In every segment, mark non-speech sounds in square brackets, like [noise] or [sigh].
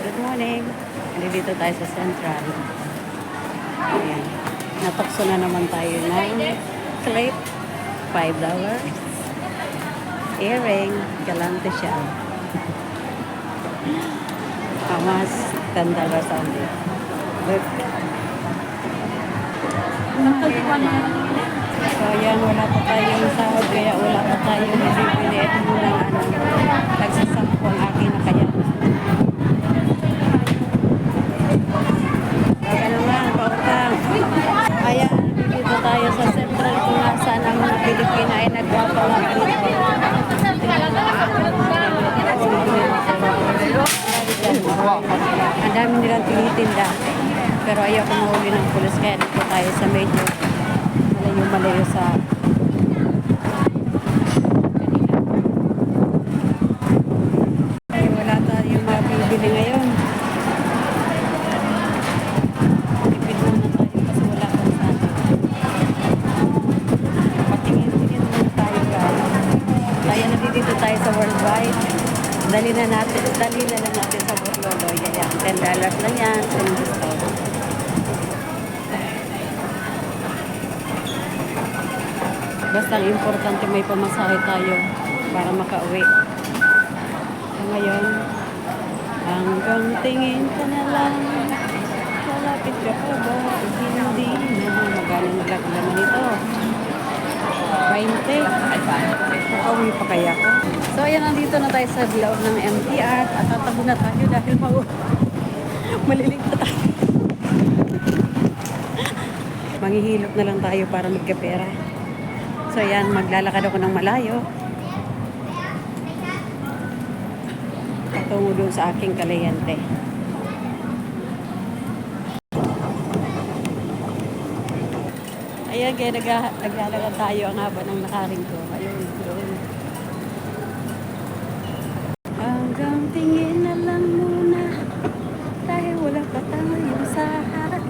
Good morning. Nandito tayo sa Central. Ayan. Natukso na naman tayo ng clip. $5. Earring. Galante siya. Hamas, $10 only. Look. So, ayan, wala pa tayong sahod, kaya wala pa tayong bibili. Ito muna nga, ano, nagsasampo ang akin na kaya. Wag ano nga, pautang. Ayan, dito tayo sa Central kung nasaan ang mga Pilipina ay nagwapawag dito. Ang dami nilang tinitinda. Pero ayaw ko mahuli ng pulis kaya dito tayo sa medyo malayo malayo sa. Dali na natin, dali na lang natin sa Borlolo. Yan, $10 lang yan. Sa discount. Basta ang importante may pamasahe tayo para makauwi. So ngayon, hanggang tingin ka na lang, malapit ka pa ba? Hindi na. Magkano naglag naman ito? 20. Makauwi pa kaya ko. So ayan, nandito na tayo sa loob ng MTR at tatabo na tayo dahil mau [laughs] malilig na tayo. Manghihilot na lang tayo para magkapera. So yan, maglalakad ako ng malayo. Patungo doon sa aking kalayante. Ayan, kaya nag naglalakad tayo ang haba ng nakaring ko. Ayun, doon. Hanggang tingin na lang muna dahil wala pa tayong sa harap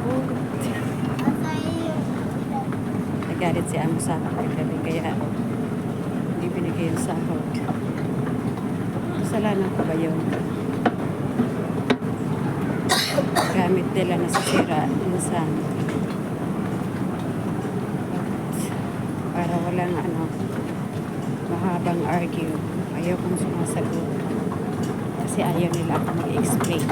Nagalit si Amo sa akin kagabi kaya hindi binigay yung sahod. Kasalanan ko ba yun? Gamit nila nasisira minsan. Para walang ano, mahabang argue. Ayaw kong sumasagot. Kasi ayaw nila ako mag-explain.